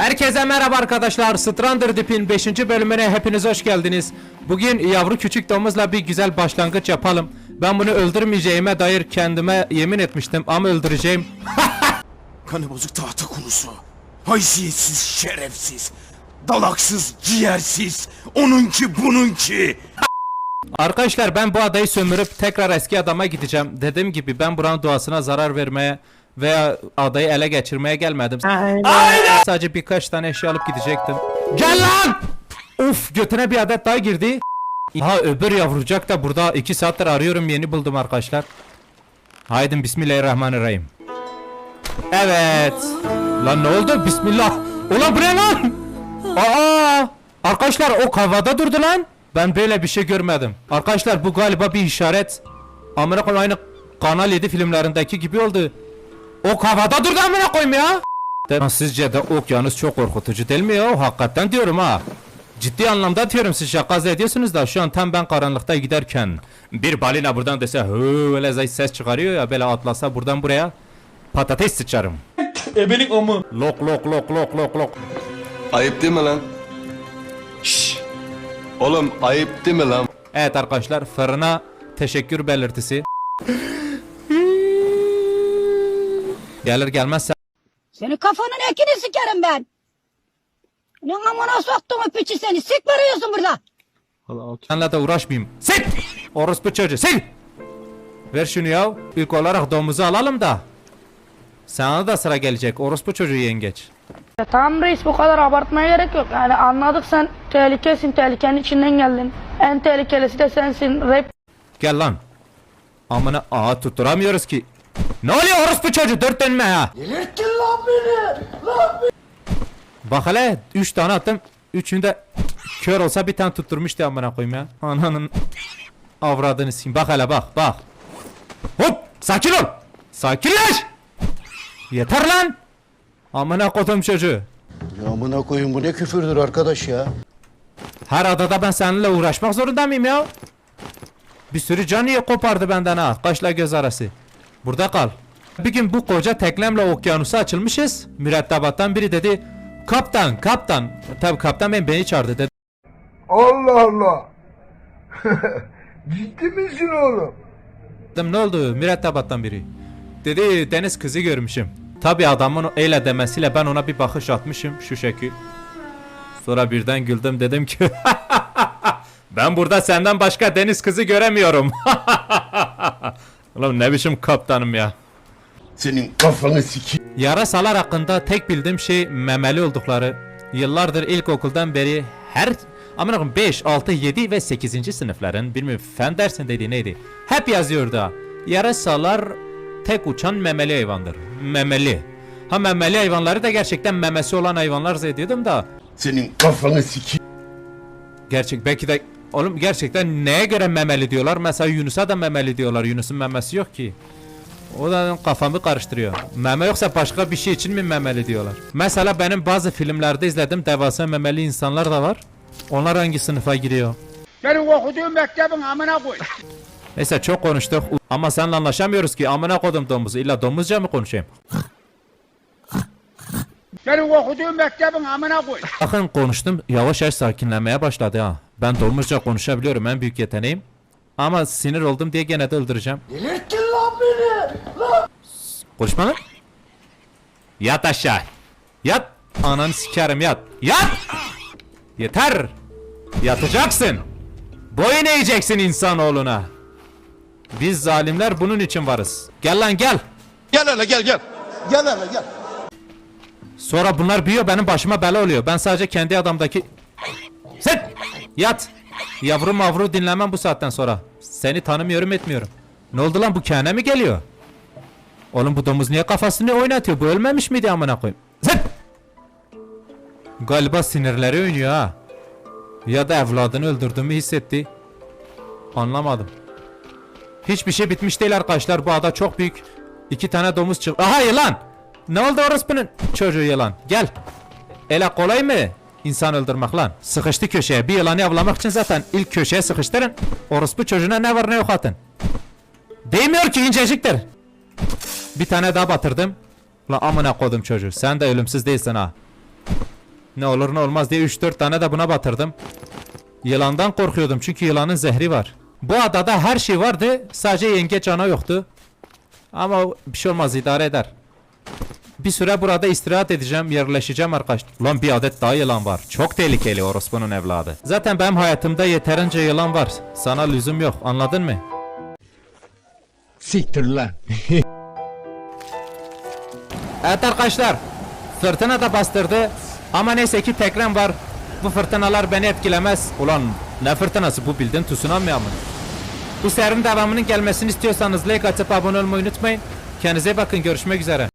Herkese merhaba arkadaşlar. Strander Dip'in 5. bölümüne hepiniz hoş geldiniz. Bugün yavru küçük domuzla bir güzel başlangıç yapalım. Ben bunu öldürmeyeceğime dair kendime yemin etmiştim ama öldüreceğim. Kanı bozuk tahta kurusu. Haysiyetsiz, şerefsiz. Dalaksız, ciğersiz. Onunki bununki. Arkadaşlar ben bu adayı sömürüp tekrar eski adama gideceğim. Dediğim gibi ben buranın doğasına zarar vermeye veya adayı ele geçirmeye gelmedim. Sadece birkaç tane eşya alıp gidecektim. Gel lan! Uf götüne bir adet daha girdi. Ha öbür yavrucak da burada 2 saattir arıyorum yeni buldum arkadaşlar. Haydi bismillahirrahmanirrahim. Evet. Lan ne oldu? Bismillah. Ulan bu ne lan? Aa! Arkadaşlar o havada durdu lan. Ben böyle bir şey görmedim. Arkadaşlar bu galiba bir işaret. Koyayım aynı Kanal 7 filmlerindeki gibi oldu. Ok havada durdu amına koyayım ya. De, sizce de okyanus çok korkutucu değil mi ya? Hakikaten diyorum ha. Ciddi anlamda diyorum siz şaka ediyorsunuz da şu an tam ben karanlıkta giderken bir balina buradan dese hı öyle zayıf ses çıkarıyor ya böyle atlasa buradan buraya patates sıçarım. Ebenin amı. Lok lok lok lok lok lok. Ayıp değil mi lan? Şşş. Oğlum ayıp değil mi lan? Evet arkadaşlar fırına teşekkür belirtisi. Gelir gelmez Senin kafanın ekini sikerim ben. Ne amına soktum o piçi seni. Sik veriyorsun burada. senle de uğraşmayayım. Sil! Orospu çocuğu sil! Ver şunu ya. İlk olarak domuzu alalım da. Sana da sıra gelecek. Orospu çocuğu yengeç. Ya tamam reis bu kadar abartmaya gerek yok. Yani anladık sen tehlikesin, tehlikenin içinden geldin. En tehlikelisi de sensin. Rap Gel lan. Amına ağa tutturamıyoruz ki. Ne oluyor orospu çocuğu? Dört dönme ha. Delirttin lan beni. Bak hele. Üç tane attım. Üçünde kör olsa bir tane tutturmuştu amına koyayım ya. Ananın avradını sikeyim. Bak hele bak bak. Hop sakin ol. Sakinleş. Yeter lan. Amına kodum çocuğu. Ya amına koyun bu ne küfürdür arkadaş ya. Her adada ben seninle uğraşmak zorunda mıyım ya? Bir sürü can niye kopardı benden ha? Kaşla göz arası. Burada kal. Bir gün bu koca teklemle okyanusa açılmışız. Mürettebattan biri dedi. Kaptan, kaptan. Tabi kaptan ben beni çağırdı dedi. Allah Allah. Ciddi misin oğlum? Dedim ne oldu? Mürettebattan biri. Dedi deniz kızı görmüşüm. Tabi adamın öyle demesiyle ben ona bir bakış atmışım şu şekil. Sonra birden güldüm dedim ki Ben burada senden başka deniz kızı göremiyorum. Ulan ne biçim kaptanım ya. Senin kafanı siki. Yarasalar hakkında tek bildiğim şey memeli oldukları. Yıllardır ilkokuldan beri her Aman akım 5, 6, 7 ve 8. sınıfların bilmiyorum fen dersindeydi neydi. Hep yazıyordu ha. Yarasalar tek uçan memeli hayvandır. Memeli. Ha memeli hayvanları da gerçekten memesi olan hayvanlar zannediyordum da. Senin kafanı siki. Gerçek belki de oğlum gerçekten neye göre memeli diyorlar? Mesela Yunus'a da memeli diyorlar. Yunus'un memesi yok ki. O da kafamı karıştırıyor. Meme yoksa başka bir şey için mi memeli diyorlar? Mesela benim bazı filmlerde izledim devasa memeli insanlar da var. Onlar hangi sınıfa giriyor? Benim okuduğum mektebin amına koy. Neyse çok konuştuk ama seninle anlaşamıyoruz ki amına kodum domuzu. İlla domuzca mı konuşayım? Benim okuduğum mektebin amına koy. Bakın konuştum yavaş yavaş sakinlemeye başladı ha. Ben domuzca konuşabiliyorum en büyük yeteneğim. Ama sinir oldum diye gene de öldüreceğim. Delirttin lan beni! Konuşma lan. Yat aşağı. Yat. Ananı sikerim yat. Yat! Yeter! Yatacaksın. Boyun eğeceksin insanoğluna. Biz zalimler bunun için varız. Gel lan gel. Gel hele gel gel. Gel hele gel. Sonra bunlar büyüyor benim başıma bela oluyor. Ben sadece kendi adamdaki... Sen! Yat! Yavru mavru dinlemem bu saatten sonra. Seni tanımıyorum etmiyorum. Ne oldu lan bu kene mi geliyor? Oğlum bu domuz niye kafasını oynatıyor? Bu ölmemiş miydi amına koyayım? Sen! Galiba sinirleri oynuyor ha. Ya da evladını öldürdüğümü hissetti. Anlamadım. Hiçbir şey bitmiş değil arkadaşlar. Bu ada çok büyük. İki tane domuz çık. Aha yılan! Ne oldu orospunun? Çocuğu yılan. Gel. Ele kolay mı? İnsan öldürmek lan. Sıkıştı köşeye. Bir yılanı avlamak için zaten ilk köşeye sıkıştırın. Orospu çocuğuna ne var ne yok atın. Değmiyor ki inceciktir. Bir tane daha batırdım. La amına kodum çocuğu. Sen de ölümsüz değilsin ha. Ne olur ne olmaz diye 3-4 tane de buna batırdım. Yılandan korkuyordum çünkü yılanın zehri var. Bu adada her şey vardı sadece yengeç ana yoktu. Ama bir şey olmaz idare eder. Bir süre burada istirahat edeceğim, yerleşeceğim arkadaş. Ulan bir adet daha yılan var. Çok tehlikeli orospunun evladı. Zaten benim hayatımda yeterince yılan var. Sana lüzum yok. Anladın mı? Siktir lan. Evet arkadaşlar. Fırtına da bastırdı. Ama neyse ki tekrar var. Bu fırtınalar beni etkilemez. Ulan ne fırtınası bu bildin tsunami mı? Bu serinin devamının gelmesini istiyorsanız like atıp abone olmayı unutmayın. Kendinize bakın görüşmek üzere.